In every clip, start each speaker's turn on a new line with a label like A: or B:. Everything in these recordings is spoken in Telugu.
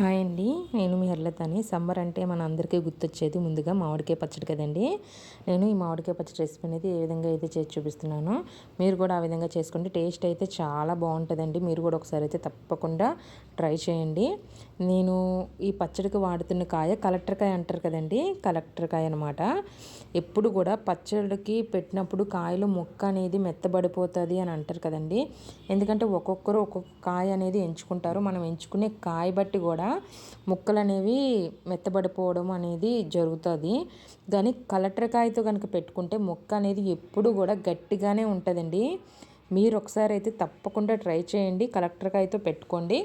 A: హాయ్ అండి. నేను మీ హర్లతని. సమ్మర్ అంటే మన అందరికీ గుర్తొచ్చేది ముందుగా మామిడికాయ పచ్చడి కదండి. నేను ఈ మామిడికాయ పచ్చడి రెసిపీ అనేది ఏ విధంగా అయితే చేసి చూపిస్తున్నాను మీరు కూడా ఆ విధంగా చేసుకోండి టేస్ట్ అయితే చాలా బాగుంటుందండి. మీరు కూడా ఒకసారి అయితే తప్పకుండా ట్రై చేయండి. నేను ఈ పచ్చడికి వాడుతున్న కాయ కలెక్టర్ కాయ అంటారు కదండి. కలెక్టర్ కాయ అనమాట ఎప్పుడు కూడా పచ్చడికి పెట్టినప్పుడు కాయలు ముక్క అనేది మెత్తబడిపోతుంది అని అంటారు కదండి. ఎందుకంటే ఒక్కొక్కరు ఒక్కొక్క కాయ అనేది ఎంచుకుంటారు. మనం ఎంచుకునే కాయ బట్టి కూడా ముక్కలు అనేవి మెత్తబడిపోవడం అనేది జరుగుతుంది. కానీ కలెక్టర్ కాయతో కనుక పెట్టుకుంటే ముక్క అనేది ఎప్పుడు కూడా గట్టిగానే ఉంటుందండి. మీరు ఒకసారి అయితే తప్పకుండా ట్రై చేయండి. కలెక్టర్ కాయతో పెట్టుకోండి.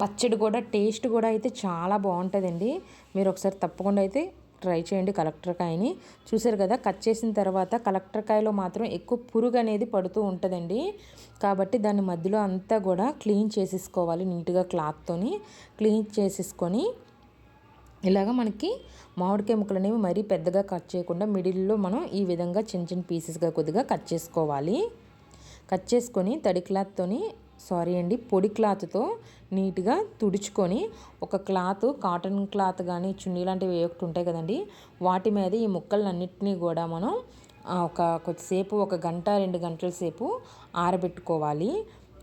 A: పచ్చడి కూడా టేస్ట్ కూడా అయితే చాలా బాగుంటుందండి. మీరు ఒకసారి తప్పకుండా అయితే ట్రై చేయండి కలెక్టర్ కాయని. చూసారు కదా కట్ చేసిన తర్వాత కలెక్టర్ కాయలో మాత్రం ఎక్కువ పురుగు అనేది పడుతూ ఉంటుందండి. కాబట్టి దాని మధ్యలో అంతా కూడా క్లీన్ చేసేసుకోవాలి నీట్గా క్లాత్తోని. క్లీన్ చేసేసుకొని ఇలాగ మనకి మామిడికాయ ముక్కలు అనేవి మరీ పెద్దగా కట్ చేయకుండా మిడిల్లో మనం ఈ విధంగా చిన్న చిన్న పీసెస్గా కొద్దిగా కట్ చేసుకోవాలి. కట్ చేసుకొని తడి క్లాత్తోని సారీ అండి పొడి క్లాత్తో నీట్గా తుడుచుకొని ఒక క్లాత్ కాటన్ క్లాత్ కానీ చున్నీ లాంటివి ఒకటి ఉంటాయి కదండి వాటి మీద ఈ ముక్కలన్నింటినీ కూడా మనం ఒక కొద్దిసేపు ఒక గంట రెండు గంటల సేపు ఆరబెట్టుకోవాలి.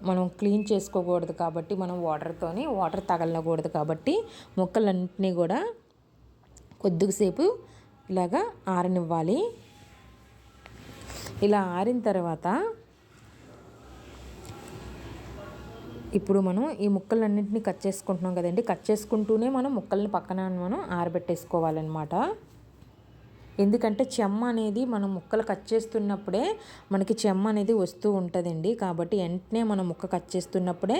A: మనం క్లీన్ చేసుకోకూడదు కాబట్టి మనం వాటర్తోని వాటర్ తగలకూడదు కాబట్టి ముక్కలన్నింటినీ కూడా కొద్దిసేపు ఇలాగా ఆరనివ్వాలి. ఇలా ఆరిన తర్వాత ఇప్పుడు మనం ఈ ముక్కలన్నింటినీ కట్ చేసుకుంటున్నాం కదండి. కట్ చేసుకుంటూనే మనం ముక్కల్ని పక్కన మనం ఆరబెట్టేసుకోవాలన్నమాట. ఎందుకంటే చెమ్మ అనేది మనం ముక్కలు కట్ చేస్తున్నప్పుడే మనకి చెమ్మ అనేది వస్తూ ఉంటుందండి. కాబట్టి వెంటనే మనం ముక్క కట్ చేస్తున్నప్పుడే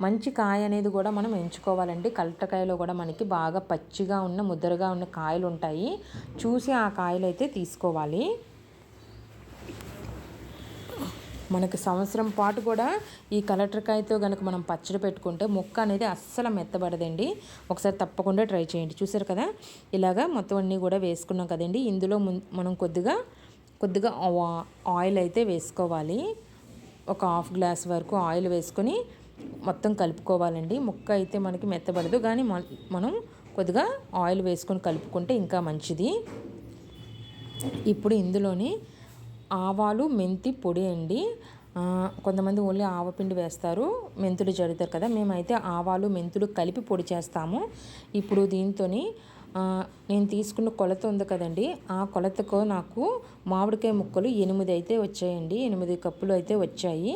A: మంచి కాయ అనేది కూడా మనం ఎంచుకోవాలండి. కలటకాయలో కూడా మనకి బాగా పచ్చిగా ఉన్న ముద్దరగా ఉన్న కాయలు ఉంటాయి చూసి ఆ కాయలు అయితే తీసుకోవాలి. మనకు సంవత్సరం పాటు కూడా ఈ కలెక్టర్కాయతో కనుక మనం పచ్చడి పెట్టుకుంటే ముక్క అనేది అస్సలు మెత్తబడదండి. ఒకసారి తప్పకుండా ట్రై చేయండి. చూసారు కదా? ఇలాగా మొత్తం అన్నీ కూడా వేసుకున్నాం కదండి. ఇందులో మనం కొద్దిగా కొద్దిగా ఆయిల్ అయితే వేసుకోవాలి. ఒక హాఫ్ గ్లాస్ వరకు ఆయిల్ వేసుకొని మొత్తం కలుపుకోవాలండి. ముక్క అయితే మనకి మెత్తబడదు. కానీ మనం కొద్దిగా ఆయిల్ వేసుకొని కలుపుకుంటే ఇంకా మంచిది. ఇప్పుడు ఇందులోని ఆవాలు మెంతి పొడి అండి. కొంతమంది ఓన్లీ ఆవపిండి వేస్తారు. మెంతులు జరుగుతారు కదా మేమైతే ఆవాలు మెంతులు కలిపి పొడి చేస్తాము. ఇప్పుడు దీంతో నేను తీసుకున్న కొలత ఉంది కదండి. ఆ కొలతకు నాకు మామిడికాయ ముక్కలు ఎనిమిది అయితే వచ్చాయండి. ఎనిమిది కప్పులు అయితే వచ్చాయి.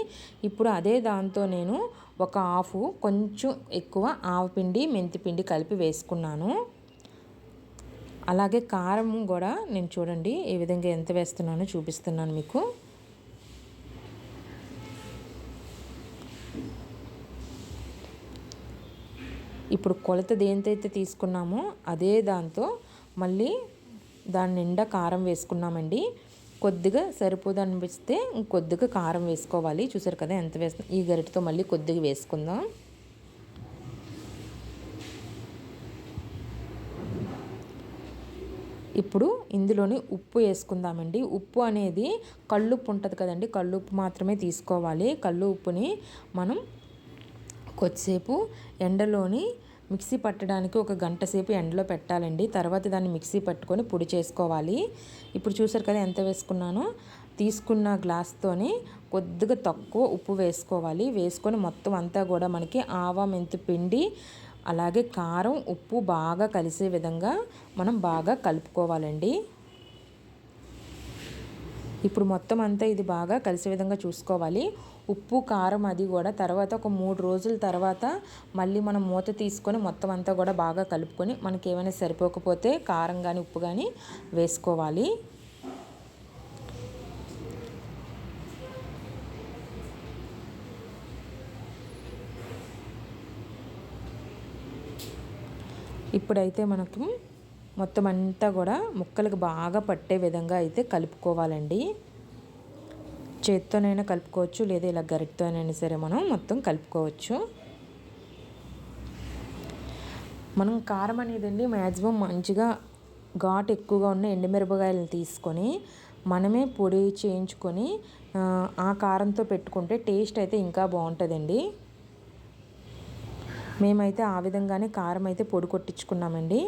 A: ఇప్పుడు అదే దాంతో నేను ఒక హాఫ్ కొంచెం ఎక్కువ ఆవపిండి మెంతిపిండి కలిపి వేసుకున్నాను. అలాగే కారం కూడా నేను చూడండి ఏ విధంగా ఎంత వేస్తున్నానో చూపిస్తున్నాను మీకు. ఇప్పుడు కొలత దేనితైతే తీసుకున్నామో అదే దాంతో మళ్ళీ దాని నిండా కారం వేసుకున్నామండి. కొద్దిగా సరిపోదు అనిపిస్తే కొద్దిగా కారం వేసుకోవాలి. చూసారు కదా ఎంత వేస్తున్నా ఈ గరిటతో మళ్ళీ కొద్దిగా వేసుకుందాం. ఇప్పుడు ఇందులోని ఉప్పు వేసుకుందామండి. ఉప్పు అనేది కళ్ళుప్పు ఉంటుంది కదండి. కళ్ళుప్పు మాత్రమే తీసుకోవాలి. కళ్ళు ఉప్పుని మనం కొద్దిసేపు ఎండలోని మిక్సీ పట్టడానికి ఒక గంట సేపు ఎండలో పెట్టాలండి. తర్వాత దాన్ని మిక్సీ పట్టుకొని పొడి చేసుకోవాలి. ఇప్పుడు చూసారు కదా ఎంత వేసుకున్నానో? తీసుకున్న గ్లాస్తోని కొద్దిగా తక్కువ ఉప్పు వేసుకోవాలి. వేసుకొని మొత్తం అంతా కూడా మనకి ఆవా మెంతు పిండి అలాగే కారం ఉప్పు బాగా కలిసే విధంగా మనం బాగా కలుపుకోవాలండి. ఇప్పుడు మొత్తం అంతా ఇది బాగా కలిసే విధంగా చూసుకోవాలి. ఉప్పు కారం అది కూడా తర్వాత ఒక మూడు రోజుల తర్వాత మళ్ళీ మనం మూత తీసుకొని మొత్తం అంతా కూడా బాగా కలుపుకొని మనకి ఏమైనా సరిపోకపోతే కారం కానీ ఉప్పు కానీ వేసుకోవాలి. ఇప్పుడైతే మనకు మొత్తం అంతా కూడా ముక్కలకు బాగా పట్టే విధంగా అయితే కలుపుకోవాలండి. చేత్తోనైనా కలుపుకోవచ్చు లేదా ఇలా గరిటతోనైనా సరే మనం మొత్తం కలుపుకోవచ్చు. మనం కారం అనేది అండి మ్యాక్సిమం మంచిగా ఘాట్ ఎక్కువగా ఉన్న ఎండుమిరపకాయలను తీసుకొని మనమే పొడి చేయించుకొని ఆ కారంతో పెట్టుకుంటే టేస్ట్ అయితే ఇంకా బాగుంటుందండి. మేమైతే ఆ విధంగానే కారం అయితే పొడి కొట్టించుకున్నామండి.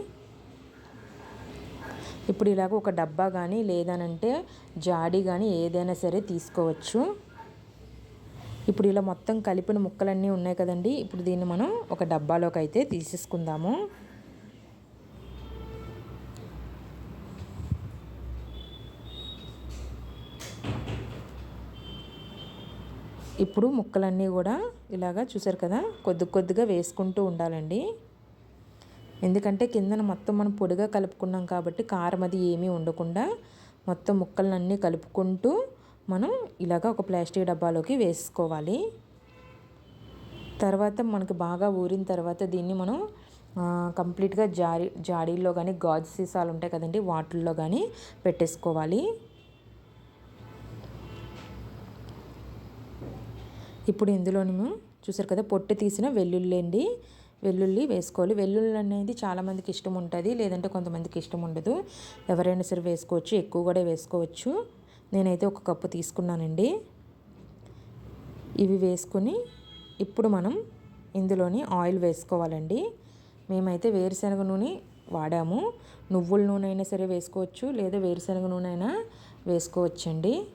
A: ఇప్పుడు ఇలాగ ఒక డబ్బా కానీ లేదనంటే జాడీ కానీ ఏదైనా సరే తీసుకోవచ్చు. ఇప్పుడు ఇలా మొత్తం కలిపిన ముక్కలన్నీ ఉన్నాయి కదండి. ఇప్పుడు దీన్ని మనం ఒక డబ్బాలోకి అయితే తీసేసుకుందాము. ఇప్పుడు ముక్కలన్నీ కూడా ఇలాగా చూసారు కదా కొద్ది కొద్దిగా వేసుకుంటూ ఉండాలండి. ఎందుకంటే కిందన మొత్తం మనం పొడిగా కలుపుకున్నాం కాబట్టి కారం అది ఏమీ ఉండకుండా మొత్తం ముక్కలన్నీ కలుపుకుంటూ మనం ఇలాగ ఒక ప్లాస్టిక్ డబ్బాలోకి వేసుకోవాలి. తర్వాత మనకి బాగా ఊరిన తర్వాత దీన్ని మనం కంప్లీట్గా జారీ జాడీల్లో కానీ గాజు సీసాలు ఉంటాయి కదండి వాటిల్లో కానీ పెట్టేసుకోవాలి. ఇప్పుడు ఇందులోనేమో చూసారు కదా పొట్టు తీసిన వెల్లుల్లి అండి. వెల్లుల్లి వేసుకోవాలి. వెల్లుల్లి అనేది చాలామందికి ఇష్టం ఉంటుంది లేదంటే కొంతమందికి ఇష్టం ఉండదు. ఎవరైనా సరే వేసుకోవచ్చు ఎక్కువ కూడా వేసుకోవచ్చు. నేనైతే ఒక కప్పు తీసుకున్నానండి. ఇవి వేసుకుని ఇప్పుడు మనం ఇందులోని ఆయిల్ వేసుకోవాలండి. మేమైతే వేరుశనగ నూనె వాడాము. నువ్వుల నూనె అయినా సరే వేసుకోవచ్చు లేదా వేరుశనగ నూనె అయినా వేసుకోవచ్చండి.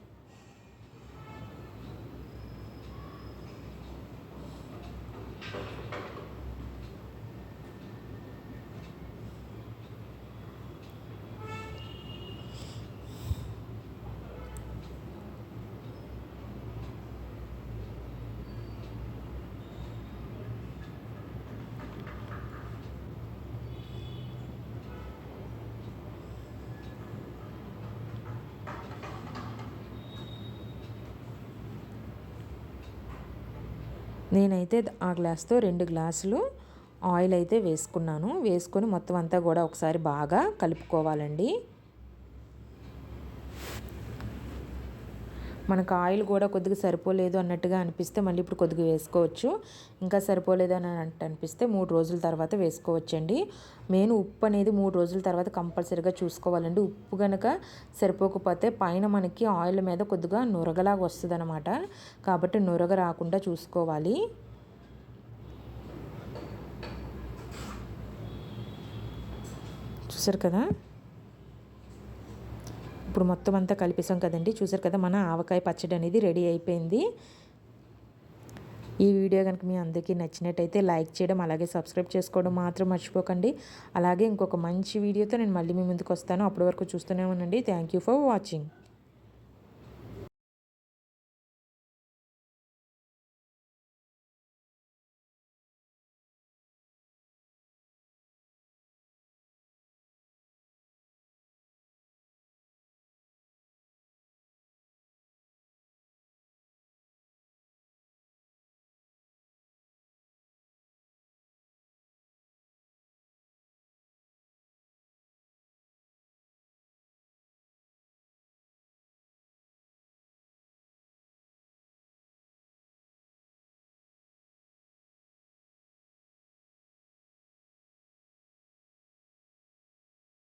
A: నేనైతే ఆ గ్లాస్తో రెండు గ్లాసులు ఆయిల్ అయితే వేసుకున్నాను. వేసుకొని మొత్తం అంతా కూడా ఒకసారి బాగా కలుపుకోవాలండి. మనకు ఆయిల్ కూడా కొద్దిగా సరిపోలేదు అన్నట్టుగా అనిపిస్తే మళ్ళీ ఇప్పుడు కొద్దిగా వేసుకోవచ్చు. ఇంకా సరిపోలేదు అని అనిపిస్తే మూడు రోజుల తర్వాత వేసుకోవచ్చండి. మెయిన్ ఉప్పు అనేది మూడు రోజుల తర్వాత కంపల్సరీగా చూసుకోవాలండి. ఉప్పు కనుక సరిపోకపోతే పైన మనకి ఆయిల్ మీద కొద్దిగా నురగలాగా వస్తుంది అనమాట కాబట్టి నురగ రాకుండా చూసుకోవాలి. చూసారు కదా? ఇప్పుడు మొత్తం అంతా కలిపేసాం కదండి. చూసారు కదా మన ఆవకాయ పచ్చడి అనేది రెడీ అయిపోయింది. ఈ వీడియో కనుక మీ అందరికీ నచ్చినట్టయితే లైక్ చేయడం అలాగే సబ్స్క్రైబ్ చేసుకోవడం మాత్రం మర్చిపోకండి. అలాగే ఇంకొక మంచి వీడియోతో నేను మళ్ళీ మీ ముందుకు వస్తాను. అప్పటి వరకు చూస్తూనే ఉండండి. Thank you for watching.